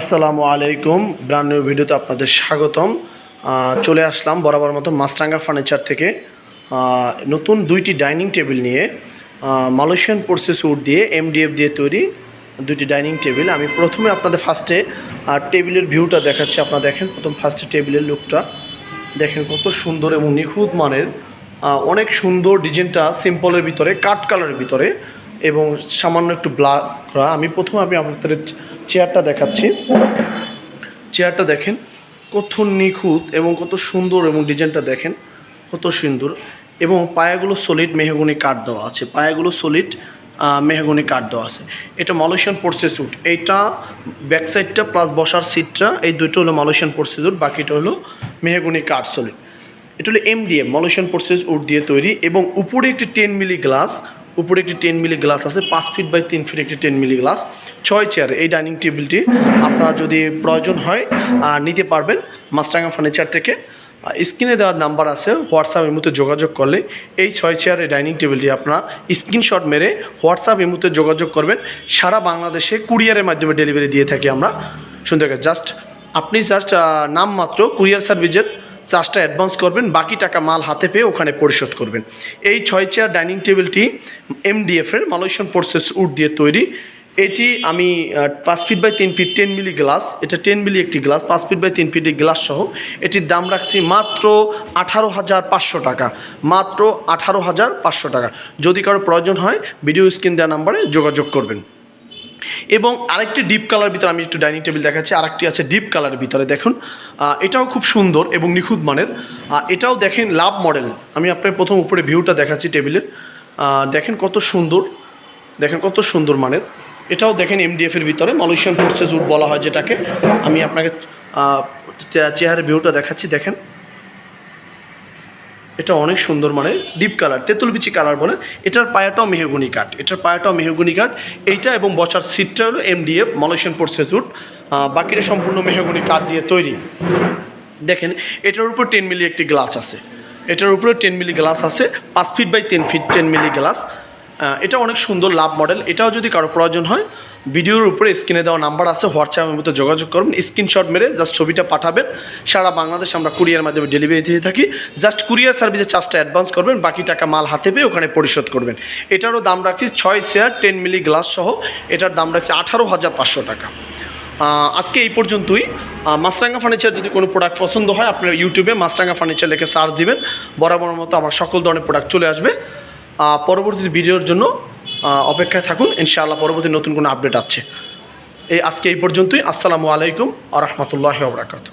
আসসালামু আলাইকুম। Brand new ভিডিওতে আপনাদের স্বাগতম। চলে আসলাম বরাবর মতো মাছরাঙ্গা ফার্নিচার থেকে। নতুন দুইটি ডাইনিং টেবিল নিয়ে মালয়েশিয়ান পোর্সেস উড দিয়ে এমডিএফ দিয়ে তৈরি দুইটি ডাইনিং টেবিল আমি প্রথমে আপনাদের ফার্স্টে টেবিলের ভিউটা দেখাচ্ছি। আপনারা দেখেন প্রথম ফার্স্টে টেবিলের লুকটা দেখেন কত সুন্দর এবং নিখুঁত মানের অনেক সুন্দর ডিজাইনটা সিম্পলের ভিতরে কাট কালারের ভিতরে। এবং সামান্য একটু ব্ল্যাক করা। আমি প্রথমে আমি আপনাদের চেয়ারটা দেখাচ্ছি। চেয়ারটা দেখেন, কত নিখুঁত এবং কত সুন্দর এবং ডিজাইনটা দেখেন, কত সুন্দর। এবং পায়াগুলো সলিড মেহগুনি কাঠ দেওয়া আছে। পায়াগুলো সলিড মেহগুনি কাঠ দেওয়া আছে। এটা মালয়েশিয়ান পোর্সে স্যুট এইটা ব্যাক সাইডটা প্লাস বসার সিটটা এই দুটো হলো মালয়েশিয়ান পোর্সে স্যুট বাকিটা হলো মেহগুনি কাঠ সলিড এটা হলো এমডিএম মালয়েশিয়ান পোর্সেস উড দিয়ে তৈরি। এবং উপরে একটি টেন মিলি গ্লাস উপরে একটি টেন মিলি গ্লাস আছে, পাঁচ ফিট বাই তিন ফিট একটি টেন মিলি গ্লাস ছয় চেয়ার এই ডাইনিং টেবিলটি আপনারা যদি প্রয়োজন হয় নিতে পারবেন মাস্টাঙ্গা ফার্নিচার থেকে। স্ক্রিনে দেওয়ার নাম্বার আছে হোয়াটসঅ্যাপ মধ্যে যোগাযোগ করলে এই ছয় চেয়ারের ডাইনিং টেবিলটি আপনারা স্ক্রিনশট মেরে হোয়াটসঅ্যাপ মধ্যে যোগাযোগ করবেন। সারা বাংলাদেশে কুরিয়ারের মাধ্যমে ডেলিভারি দিয়ে থাকি আমরা। সুন্দর জাস্ট আপনি জাস্ট নাম মাত্র কুরিয়ার সার্ভিসের চার্জটা অ্যাডভান্স করবেন, বাকি টাকা মাল হাতে পেয়ে ওখানে পরিশোধ করবেন। এই ছয় চেয়ার ডাইনিং টেবিলটি এমডিএফের মালয়েশিয়ান পোর্সেস উড দিয়ে তৈরি। এটি আমি পাঁচ ফিট বাই তিন ফিট টেন মিলি গ্লাস এটা টেন মিলি একটি গ্লাস পাঁচ ফিট বাই তিন ফিট গ্লাস সহ। এটির দাম রাখছি মাত্র আঠারো হাজার পাঁচশো টাকা। মাত্র আঠারো হাজার পাঁচশো টাকা। যদি কারও প্রয়োজন হয় ভিডিও স্ক্রিন দেওয়া নাম্বারে যোগাযোগ করবেন। এবং আরেকটি ডিপ কালার ভিতরে আমি একটু ডাইনিং টেবিল দেখাচ্ছি আরেকটি আছে ডিপ কালারের ভিতরে দেখুন। এটাও খুব সুন্দর এবং নিখুঁত মানের। এটাও দেখেন লাভ মডেল আমি আপনার প্রথম উপরে ভিউটা দেখাচ্ছি টেবিলের দেখেন কত সুন্দর। দেখেন কত সুন্দর মানের। এটাও দেখেন এমডিএফ এর ভিতরে মালয়েশিয়ান ফোর্সেস উড বলা হয় যেটাকে। আমি আপনাকে আহ, চে- ভিউটা দেখাচ্ছি দেখেন। এটা অনেক সুন্দর মানে ডিপ কালার তেঁতুল বিচি কালার বলে। এটার পায়াটাও মেহগুনি কাঠ, এটার পায়াটাও মেহগুনি কাঠ। এইটা এবং বসার সিটটা হলো এমডিএফ মালয়েশিয়ান পোর্সেজুট বাকিটা সম্পূর্ণ মেহগুনি কাঠ দিয়ে তৈরি। দেখেন, এটার উপর টেন মিলি একটি গ্লাস আছে। এটার উপরে টেন মিলি গ্লাস আছে, পাঁচ feet by ten feet ten milli glass এটা অনেক সুন্দর লাভ মডেল। এটাও যদি কারও প্রয়োজন হয়, ভিডিওর উপরে স্ক্রিনে দেওয়া নাম্বার আছে, হোয়াটসঅ্যাপের মধ্যে যোগাযোগ করবেন স্ক্রিনশট মেরে জাস্ট ছবিটা পাঠাবেন। সারা বাংলাদেশ আমরা কুরিয়ার মাধ্যমে ডেলিভারি দিয়ে থাকি। জাস্ট কুরিয়ার সার্ভিসের চার্জটা অ্যাডভান্স করবেন, বাকি টাকা মাল হাতে পেয়ে ওখানে পরিশোধ করবেন। এটারও দাম রাখছি ছয় চেয়ার টেন মিলি গ্লাস সহ। এটার দাম রাখছি আঠারো হাজার পাঁচশো টাকা। আজকে এই পর্যন্তই। মাছরাঙ্গা ফার্নিচার যদি কোনো প্রোডাক্ট পছন্দ হয়, আপনার ইউটিউবে মাছরাঙ্গা ফার্নিচার লিখে সার্চ দিবেন। বরাবর মতো আমার সকল ধরনের প্রোডাক্ট চলে আসবে। পরবর্তী ভিডিওর জন্য অপেক্ষায় থাকুন। ইনশাআল্লাহ পরবর্তী নতুন কোনো আপডেট আছে এই, আজকে এই পর্যন্তই। আসসালামু আলাইকুম আ রহমতুল্লাহ বরাকাতু